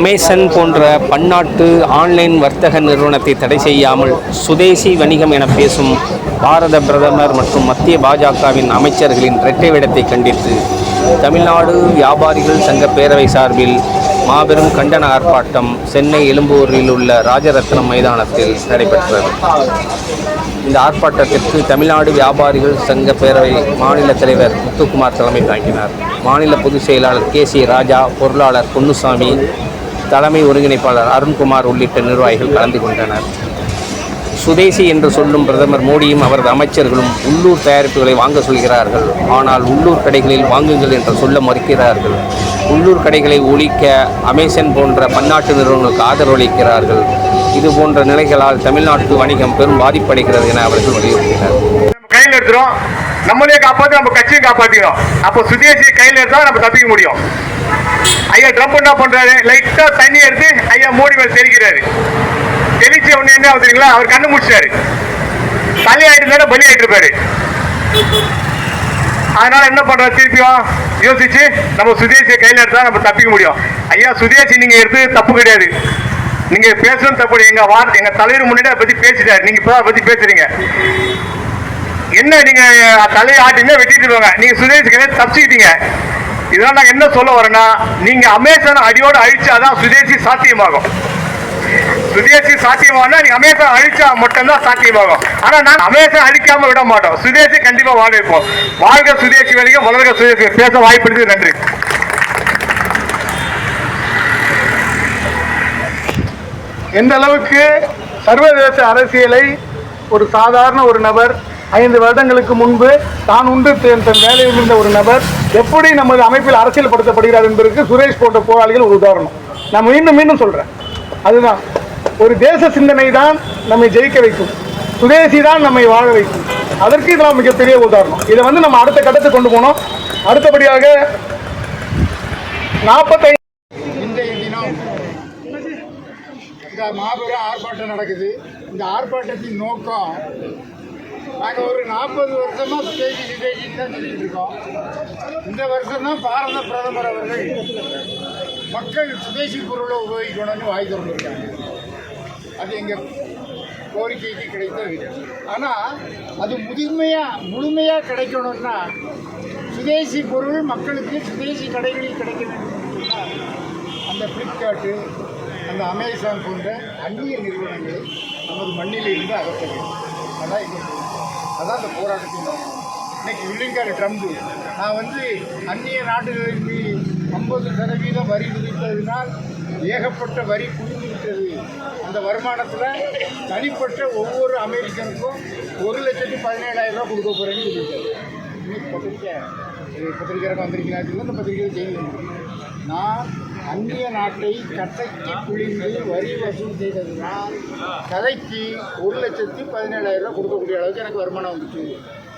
Amazon போன்ற பன்னாட்டு online வர்த்தக நிறுவனத்தை தடை செய்யாமல் சுதேசி வணிகம் என பேசும் பாரத பிரதமர் மற்றும் மத்திய பாஜகவின் அமைச்சர்களின் இரட்டை விடத்தை கண்டித்து தமிழ்நாடு வியாபாரிகள் சங்க பேரவை சார்பில் மாபெரும் கண்டன ஆர்ப்பாட்டம் சென்னை எழும்பூரில் உள்ள ராஜரத்னம் மைதானத்தில் நடைபெற்றது. இந்த ஆர்ப்பாட்டத்திற்கு தமிழ்நாடு வியாபாரிகள் சங்க பேரவை மாநில தலைவர் முத்துக்குமார் தலைமை தாங்கினார். மாநில பொதுச் செயலாளர் கே சி ராஜா பொருளாளர் பொன்னுசாமி தலைமை ஒருங்கிணைப்பாளர் அருண்குமார் உள்ளிட்ட நிர்வாகிகள் கலந்து கொண்டனர். சுதேசி என்று சொல்லும் பிரதமர் மோடியும் அவரது அமைச்சர்களும் உள்ளூர் தயாரிப்புகளை வாங்க சொல்கிறார்கள். ஆனால் உள்ளூர் கடைகளில் வாங்குங்கள் என்று சொல்ல மறுக்கிறார்கள். உள்ளூர் கடைகளை ஒழிக்க அமேசன் போன்ற பன்னாட்டு நிறுவனங்களுக்கு ஆதரவு அளிக்கிறார்கள். இது போன்ற நிலைகளால் தமிழ்நாட்டு வணிகம் பெரும் பாதிப்படைகிறது என அவர்கள் வலியுறுத்தினர். நம்மளே காப்பாற்றி நம்ம கட்சியும் காப்பாற்றிக்கணும் அப்போ சுதேசி கையில் எடுத்தா நம்ம தப்பிக்க முடியும். ஐயா ட்ரம்ப் என்ன பண்றாரு? லைட்டா தண்ணி எடுத்து ஐயா மோடி மேல தெரிக்கிறாரு தெளிச்ச உடனே என்ன ஆகுதுங்களா அவர் கண்ணு முடிச்சாரு. பலி ஆயிட்டு பலி ஆயிட்டு இருப்பாரு. அதனால என்ன பண்றாரு திருப்பியும் யோசிச்சு நம்ம சுதேசிய கையில் எடுத்தா நம்ம தப்பிக்க முடியும். ஐயா சுதேசி நீங்க எடுத்து தப்பு கிடையாது. நீங்க பேசணும் தப்பு எங்க வார் எங்க தலைவர் முன்னாடி அதை பத்தி பேசிட்டாரு. நீங்க இப்போ அதை பத்தி பேசுறீங்க. என்ன நீங்க தலையை ஆட்டிங்க வெட்டிட்டு போங்க. நீங்க சுதேசி தப்பிச்சுக்கிட்டீங்க. இதெல்லாம் நாங்கள் என்ன சொல்ல வரோம்னா நீங்க அமேசான் அடியோடு அழிச்சாதான் சுதேசி சாத்தியமாகும். சுதேசி சாத்தியமானா நீங்க அமேசான் அழிச்சா மட்டும்தான் சாத்தியமாகும். ஆனா நான் அமேசான் அழிக்காம விட மாட்டோம். சுதேசி கண்டிப்பா வாழ வைப்போம். வாழ்க சுதேசி வரைக்கும் வளர்க சுதேசி பேச வாய்ப்பு நன்றி. எந்த அளவுக்கு சர்வதேச அரசியலை ஒரு சாதாரண ஒரு நபர் ஐந்து வருடங்களுக்கு முன்பு தான் உண்டு தன் தன் வேலையில் இருந்த ஒரு நபர் எப்படி நமது அமைப்பில் அரசியல்படுத்தப்படுகிறார் என்பதற்கு சுரேஷ் போன்ற போராளிகள் ஒரு உதாரணம். நான் மீண்டும் மீண்டும் சொல்கிறேன் அதுதான். ஒரு தேச சிந்தனை தான் நம்மை ஜெயிக்க வைக்கும். சுதேசி தான் நம்மை வாழ வைக்கும். அதற்கு இதெல்லாம் மிகப்பெரிய உதாரணம். இதை வந்து நம்ம அடுத்த கட்டத்தை கொண்டு போனோம் அடுத்தபடியாக நாற்பத்தைந்து இன்றைய தினம் இந்த மாபெரும் ஆர்ப்பாட்டம் நடக்குது. இந்த ஆர்ப்பாட்டத்தின் நோக்கம் நாங்கள் ஒரு நாற்பது வருஷமாக சுதேசி சுதேஜின்னு தான் சொல்லிட்டு இருக்கோம். இந்த வருஷம் தான் பாரத பிரதமர் அவர்கள் மக்கள் சுதேசி பொருளை உபயோகிக்கணும்னு வாய் திறந்துருக்காங்க. அது எங்கள் கோரிக்கைக்கு கிடைத்தது ஆனால் அது முழுமையாக முழுமையாக கிடைக்கணும்னா சுதேசி பொருள் மக்களுக்கு சுதேசி கடைகளில் கிடைக்க வேண்டும் அந்த ஃப்ளிப்கார்ட்டு அந்த அமேசான் போன்ற அந்நிய நிறுவனங்களை நமது மண்ணில் இருந்து அகற்ற வேண்டும். அதான் எங்கள் அதான் அந்த போராட்டத்தின் நோக்கம். இன்னைக்கு வில்லிங்காடு ட்ரம்ப் நான் வந்து அந்நிய நாடுகளுக்கு ஐம்பது சதவீதம் வரி விதித்ததினால் ஏகப்பட்ட வரி குவிந்து விட்டது அந்த வருமானத்தில் தனிப்பட்ட ஒவ்வொரு அமெரிக்கனுக்கும் ஒரு லட்சத்தி பதினேழாயிரம் ரூபா கொடுக்க போகிறேன்னு சொல்லியிருக்காரு. இன்னைக்கு பத்திரிக்கை பத்திரிகையாக பத்திரிக்கையாளர் வந்திருக்கிறார்கள் இந்த பத்திரிகையில் செய்தி. நான் அந்நிய நாட்டை கட்டைக்கு பிழிந்து வரி வசூல் செய்ததுனால் கதைக்கு ஒரு லட்சத்தி பதினேழாயிரம் ரூபா கொடுக்கக்கூடிய அளவுக்கு எனக்கு வருமானம் வந்துச்சு.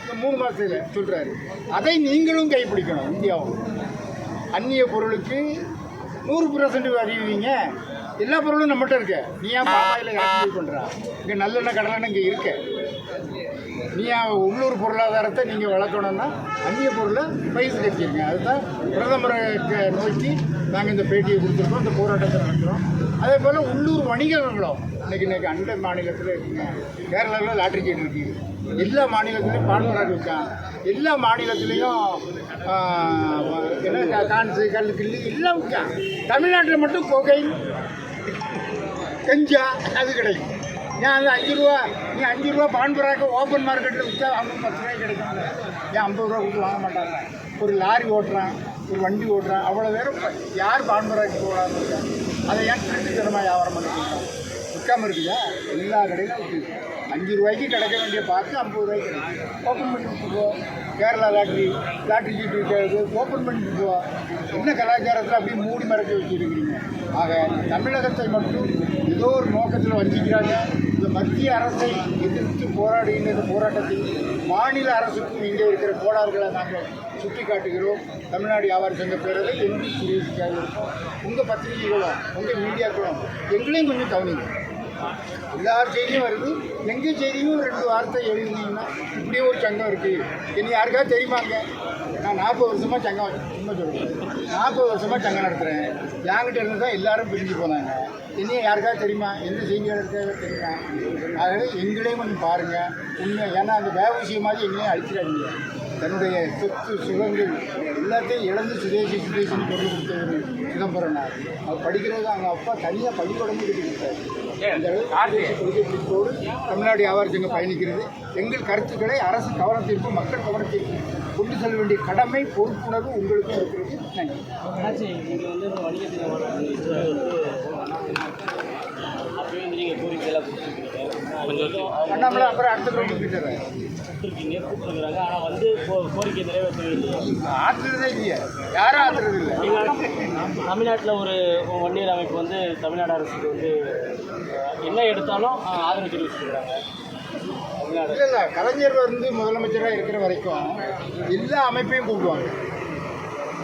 இந்த மூணு மாதத்தில் சொல்கிறாரு அதை நீங்களும் கைப்பிடிக்கணும் இந்தியாவும். அந்நிய பொருளுக்கு நூறு பர்சன்ட் அறிவிங்க எல்லா பொருளும் நம்மகிட்ட இருக்கு. நீ ஏன் பாப்பாயில் இறக்குமதி பண்ணுறா இங்கே நல்லெண்ணெய் கடலெண்ணெய் இங்கே இருக்கு. நீ உள்ளூர் பொருளாதாரத்தை நீங்கள் வளர்க்கணும்னா அந்நிய பொருளை பயிர் கட்டிருங்க அதுதான் பிரதமரை நோக்கி நாங்கள் இந்த பேட்டியை கொடுத்துருக்கோம் இந்த போராட்டத்தை நடத்துகிறோம் அதே போல் உள்ளூர் வணிகர்களும் இன்றைக்கி இன்றைக்கி அண்டை மாநிலத்தில் இருக்குங்க. கேரளாவில் லாட்ரி கேட் இருக்குது எல்லா மாநிலத்துலேயும் பால்மராக இருக்கான் எல்லா மாநிலத்துலேயும் என்ன கான்சு கல் கிள்ளி எல்லாம் இருக்கான் தமிழ்நாட்டில் மட்டும் கொகை கஞ்சா அது கிடைக்கும். ஏன் அது அஞ்சு ரூபா? நீ அஞ்சு ரூபா பான்பராக்க ஓப்பன் மார்க்கெட்டில் விற்றா அவங்க பத்து ரூபாய்க்கு கிடைக்கும் ஏன் ஐம்பது ரூபா கொடுத்து வாங்க மாட்டாங்க? ஒரு லாரி ஓட்டுறான் ஒரு வண்டி ஓட்டுறான் அவ்வளோ பேரும் யார் பான்பராக்கு போடாமல் இருக்காங்க அதை ஏன் திருட்டுத்தனமாக வியாபாரம் பண்ணிட்டு விற்காமல் இருக்குதா எல்லா கடையிலும் விற்குது அஞ்சு ரூபாய்க்கு கிடைக்க வேண்டிய பார்த்து ஐம்பது ரூபாய்க்கு கிடைக்கும் ஓப்பன் பண்ணி விட்டுருவோம் கேரளா லாட்ரி லாட்ரி சீட்டு விற்கிறது ஓப்பன் பண்ணி விட்டுருவோம் என்ன கலாச்சாரத்தில் அப்படியே மூடி மறைச்சி வச்சுருக்கிறீங்க? ஆக தமிழகத்தை மட்டும் ஏதோ ஒரு நோக்கத்தில் வஞ்சிக்கிறாங்க. இந்த மத்திய அரசை எதிர்த்து போராடுகின்ற இந்த போராட்டத்தில் மாநில அரசுக்கும் இங்கே இருக்கிற கோளாறுகளை நாங்கள் சுட்டி காட்டுகிறோம் தமிழ்நாடு வியாபார சங்க பேரவை எம்பி சுரேஷுக்காக இருக்கும் உங்கள் பத்திரிகைகளும் உங்கள் மீடியாக்களும் எங்களையும் கொஞ்சம் கவனிங்க. எல்லார் செய்தியும் வருது எங்கள் செய்தியும் ரெண்டு வார்த்தை எழுதினீங்கன்னா இப்படியும் ஒரு சங்கம் இருக்குது இனி யாருக்காவது தெரியுமாங்க நான் நாற்பது வருஷமாக சங்கம் சும்மா சொல்லுறேன் நாற்பது வருஷமாக சங்கம் நடத்துகிறேன் என்கிட்ட இருந்து தான் எல்லாரும் பிரிஞ்சு போனாங்க. இனி யாருக்காவது தெரியுமா? எந்த செய்தியாளருக்காக தெரியுமா? அதனால் எங்களையும் கொஞ்சம் பாருங்கள் உண்மை ஏன்னா அந்த வேக விஷயம் மாதிரி எங்களையும் அழிச்சிடாதீங்க. தன்னுடைய சொத்து சுகங்கள் எல்லாத்தையும் இழந்து சுதேசி சுதேசின்னு கொண்டு கொடுத்தவர் சிதம்பரனார் அவர் படிக்கிறது அவங்க அப்பா தனியாக பள்ளிக்கூடமும் கட்டி கொடுத்தாரு. தமிழ்நாடு வியாபார பயணிக்கிறது. எங்கள் கருத்துக்களை அரசு கவனத்திற்கு மக்கள் கவனத்திற்கு கொண்டு செல்ல வேண்டிய கடமை பொறுப்புணர்வு உங்களுக்கும் இருக்கிறது. நன்றி. பண்ணாமல அப்புறம் அடுத்த கொடுத்துருக்கீங்க ஆனால் வந்து கோரிக்கை நிறைவேற்றவே இல்லையா ஆற்றுறதே இல்லையா. யாரும் ஆற்றுறது இல்லை. தமிழ்நாட்டில் ஒரு வன்னியர் அமைப்பு வந்து தமிழ்நாடு அரசுக்கு வந்து என்ன எடுத்தாலும் ஆதரவு தெரிவிச்சுருக்காங்க இல்லை இல்லை கலைஞர் வந்து முதலமைச்சராக இருக்கிற வரைக்கும் எல்லா அமைப்பையும் கூப்பிடுவாங்க.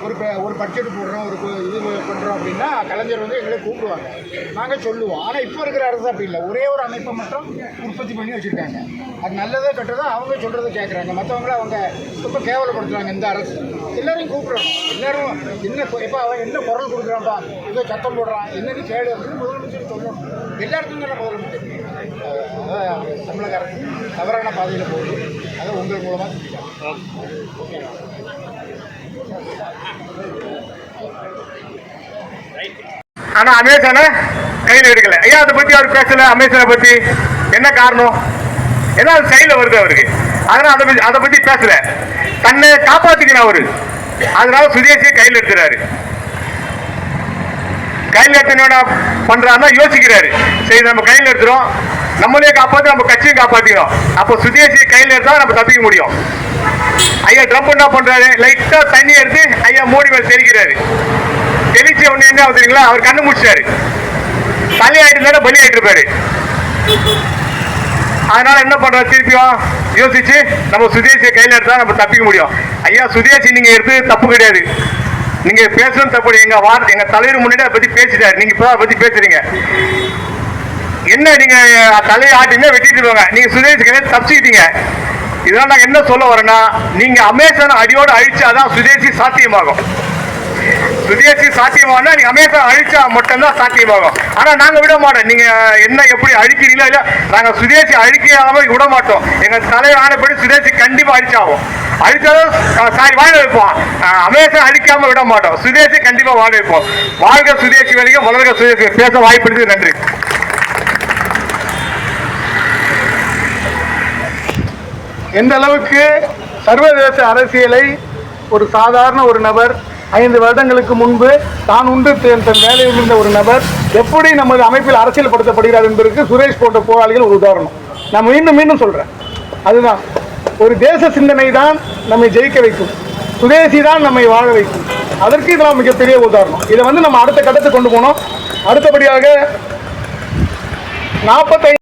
ஒரு ப- ஒரு பட்ஜெட் போடுறோம் ஒரு இது பண்ணுறோம் அப்படின்னா கலைஞர் வந்து எங்களை கூப்பிடுவாங்க. நாங்கள் சொல்லுவோம். ஆனால் இப்போ இருக்கிற அரசு அப்படி இல்லை. ஒரே ஒரு அமைப்பை மட்டும் உற்பத்தி பண்ணி வச்சுருக்காங்க. அது நல்லதோ கெட்டதோ அவங்க சொல்கிறத கேட்குறாங்க மற்றவங்கள அவங்க ரொம்ப கேவலப்படுத்துறாங்க இந்த அரசு. எல்லோரும் கூப்பிடுறோம் எல்லோரும் என்ன இப்போ அவன் என்ன குரல் கொடுக்குறான்ப்பா? ஏதோ சத்தம் போடுறான். என்னன்னு கேடு அப்படின்னு முதலமைச்சர் சொல்லணும். எல்லாருக்கும் நல்ல முதலமைச்சர். தமிழக அரசு தவறான பாதையில் போகுது அதை உங்கள் மூலமாக ஆனா அமேசான கையில் எடுக்கல. ஐயா அதை பத்தி அவர் பேசல அமேசானை பத்தி. என்ன காரணம்? ஏன்னா அது கையில் வருது அவருக்கு. அதனால அதை பத்தி அதை பத்தி பேசல. தன்னை காப்பாத்திக்கணும் அவரு. அதனால சுதேசியை கையில் எடுத்துறாரு கையில் எடுத்தனோட பண்றாருன்னா யோசிக்கிறாரு. சரி நம்ம கையில் எடுத்துறோம் நம்மளே காப்பாத்தி நம்ம கட்சியும் காப்பாற்றிக்கணும் அப்போ சுதேசியை கையில் எடுத்தா நம்ம தப்பிக்க முடியும். ஐயா ட்ரம்ப் என்ன பண்றாரு? லைட்டா தண்ணி எடுத்து ஐயா மோடி மேல தெரிக்கிறாரு தெளிச்ச உடனே என்ன தெரியுங்களா? அவர் கண்ணு முடிச்சாரு. தலை ஆயிட்டு பலி ஆயிட்டு இருப்பாரு அதனால என்ன பண்ற திருப்பியும்? யோசிச்சு நம்ம சுதேசியை கையில் எடுத்தா நம்ம தப்பிக்க முடியும். ஐயா சுதேசி நீங்க எடுத்து தப்பு கிடையாது. நீங்க பேசணும் தப்பு எங்க வார்த்தை எங்க தலைவர் முன்னாடி அதை பத்தி பேசிட்டாரு. நீங்க இப்ப அதை பத்தி பேசுறீங்க. என்ன நீங்க தலையை ஆட்டினா வெட்டிட்டு போங்க. நீங்க சுதேசி தப்பிச்சுக்கிட்டீங்க. இதெல்லாம் நாங்கள் என்ன சொல்ல வரேன்னா நீங்க அமேசான அடியோடு அழிச்சாதான் சுதேசி சாத்தியமாகும். சுதேசி சாத்தியமானா நீங்க அமேசான் அழிச்சா மட்டும்தான் சாத்தியமாகும். ஆனா நாங்க விட மாட்டோம். நீங்க என்ன எப்படி அழிக்கிறீங்களோ இல்ல நாங்க சுதேசி அழிக்காம விட மாட்டோம். எங்க தலைவர் ஆனபடி சுதேசி கண்டிப்பா அழிச்சாகும். அழிச்சாலும் சாரி வாழ வைப்போம். அமேசான் அழிக்காம விட மாட்டோம். சுதேசி கண்டிப்பா வாழ வைப்போம். வாழ்க சுதேசி வரைக்கும் வளர்க சுதேசி. பேச வாய்ப்பு நன்றி. எந்த அளவுக்கு சர்வதேச அரசியலை ஒரு சாதாரண ஒரு நபர் ஐந்து வருடங்களுக்கு முன்பு தான் உண்டு தன் வேலையில் இருந்த ஒரு நபர் எப்படி நமது அமைப்பில் அரசியல்படுத்தப்படுகிறார் என்பதற்கு சுரேஷ் போன்ற போராளிகள் ஒரு உதாரணம். நான் மீண்டும் மீண்டும் சொல்றேன். அதுதான். ஒரு தேச சிந்தனை தான் நம்மை ஜெயிக்க வைக்கும். சுதேசி தான் நம்மை வாழ வைக்கும். அதற்கு இதெல்லாம் மிகப்பெரிய உதாரணம். இதை வந்து நம்ம அடுத்த கட்டத்தை கொண்டு போனோம் அடுத்தபடியாக நாற்பத்தைந்து